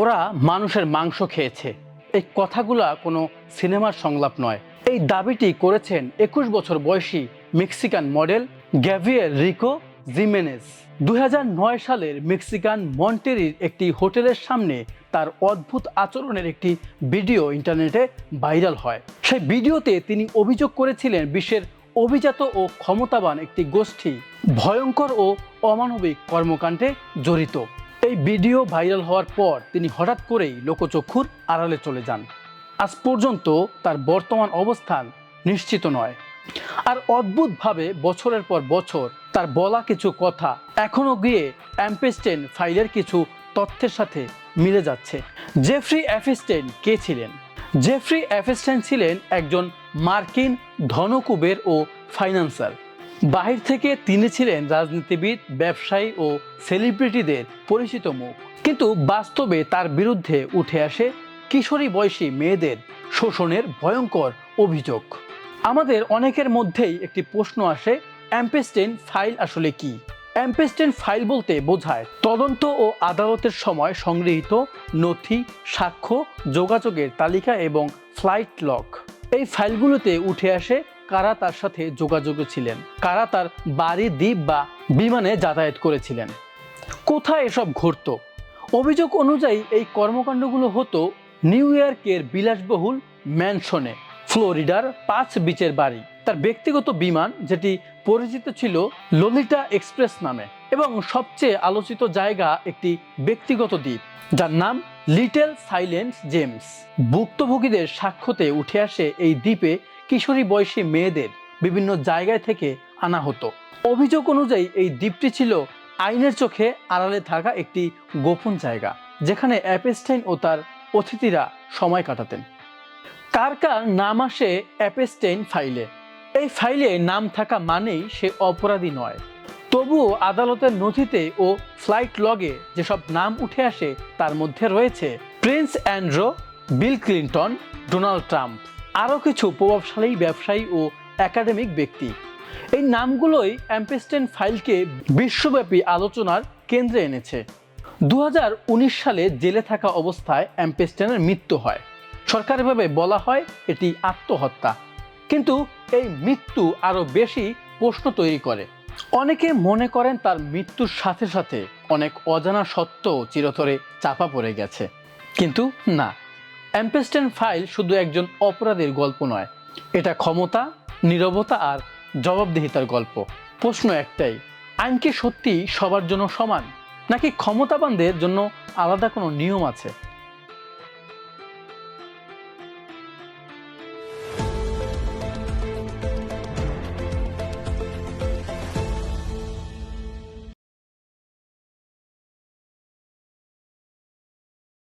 ওরা মানুষের মাংস খেয়েছে। এই কথাগুলা কোনো সিনেমার সংলাপ নয়। এই দাবিটি করেছেন একুশ বছর বয়সী Mexican model Javier Rico Jimenez. দুই হাজার নয় সালের মেক্সিকান মন্টেরির একটি হোটেলের সামনে তার অদ্ভুত আচরণের একটি ভিডিও ইন্টারনেটে ভাইরাল হয়। সেই ভিডিওতে তিনি অভিযোগ করেছিলেন বিশ্বের অভিজাত ও ক্ষমতাবান একটি গোষ্ঠী ভয়ঙ্কর ও অমানবিক কর্মকাণ্ডে জড়িত। এই ভিডিও ভাইরাল হওয়ার পর তিনি হঠাৎ করেই লোকচক্ষুর আড়ালে চলে যান। আজ পর্যন্ত তার বর্তমান অবস্থান নিশ্চিত নয়। আর অদ্ভুতভাবে বছরের পর বছর তার বলা কিছু কথা এখনও গিয়ে অ্যাম্পেস্টেন ফাইলের কিছু তথ্যের সাথে মিলে যাচ্ছে। জেফ্রি অ্যাফিস্টেন কে ছিলেন? জেফ্রি অ্যাফিস্টেন ছিলেন একজন মার্কিন ধনকুবের ও ফাইন্যান্সার। বাহির থেকে তিনি ছিলেন রাজনীতিবিদ, ব্যবসায়ী ও সেলিব্রিটিদের পরিচিত মুখ। কিন্তু বাস্তবে তার বিরুদ্ধে উঠে আসে কিশোরী বয়সী মেয়েদের শোষণের ভয়ঙ্কর অভিযোগ। আমাদের অনেকের মধ্যেই একটি প্রশ্ন আসে, অ্যাম্পেস্টেন ফাইল আসলে কি? অ্যাম্পেস্টেন ফাইল বলতে বোঝায়, তদন্ত ও আদালতের সময় সংগৃহীত নথি, সাক্ষ্য, যোগাযোগের তালিকা এবং ফ্লাইট লক। এই ফাইলগুলোতে উঠে আসে কারা তার সাথে যোগাযোগে ছিলেন? কারা তার বাড়ি, দ্বীপ বা বিমানে যাতায়াত করেছিলেন? কোথায় এসব ঘটতো? অভিযোগ অনুযায়ী এই কর্মকাণ্ডগুলো হতো নিউ ইয়র্কের বিলাসবহুল ম্যানশনে ফ্লোরিডার পাঁচ বিচের বাড়ি। তার ব্যক্তিগত বিমান, যেটি পরিচিত ছিল ললিটা এক্সপ্রেস নামে, এবং সবচেয়ে আলোচিত জায়গা একটি ব্যক্তিগত দ্বীপ, যার নাম লিটল সাইলেন্স জেমস। ভুক্তভোগীদের সাক্ষ্যতে উঠে আসে এই দ্বীপে কিশোরী বয়সী মেয়েদের বিভিন্ন জায়গায় থেকে আনা হতো। অভিযোগ অনুযায়ী এই দ্বীপটি ছিল আইনের চোখে আড়ালে থাকা একটি গোপন জায়গা, যেখানে অ্যাপেস্টাইন ও তার অতিথিরা সময় কাটাতেন। কার কার নাম আসে অ্যাপেস্টেইন ফাইলে। এই ফাইলে নাম থাকা মানেই সে অপরাধী নয়। তবুও আদালতের নথিতে ও ফ্লাইট লগে যেসব নাম উঠে আসে, তার মধ্যে রয়েছে prince Andrew, bill Clinton, Donald Trump. আরও কিছু প্রভাবশালী ব্যবসায়ী ও একাডেমিক ব্যক্তি। এই নামগুলোই অ্যাম্পেস্টেন ফাইলকে বিশ্বব্যাপী আলোচনার কেন্দ্রে এনেছে। দু হাজার উনিশ সালে জেলে থাকা অবস্থায় অ্যাম্পেস্টেনের মৃত্যু হয়। সরকারিভাবে বলা হয়, এটি আত্মহত্যা। কিন্তু এই মৃত্যু আরও বেশি প্রশ্ন তৈরি করে। অনেকে মনে করেন তার মৃত্যুর সাথে সাথে অনেক অজানা সত্য চিরতরে চাপা পড়ে গেছে। কিন্তু না। অ্যাম্পেস্টেন ফাইল শুধু একজন অপরাধীর গল্প নয়, এটা ক্ষমতা, নিরবতা আর জবাবদিহিতার গল্প। প্রশ্ন একটাই, আইন কি সত্যি সবার জন্য সমান? নাকি ক্ষমতাবানদের জন্য আলাদা কোনো নিয়ম আছে?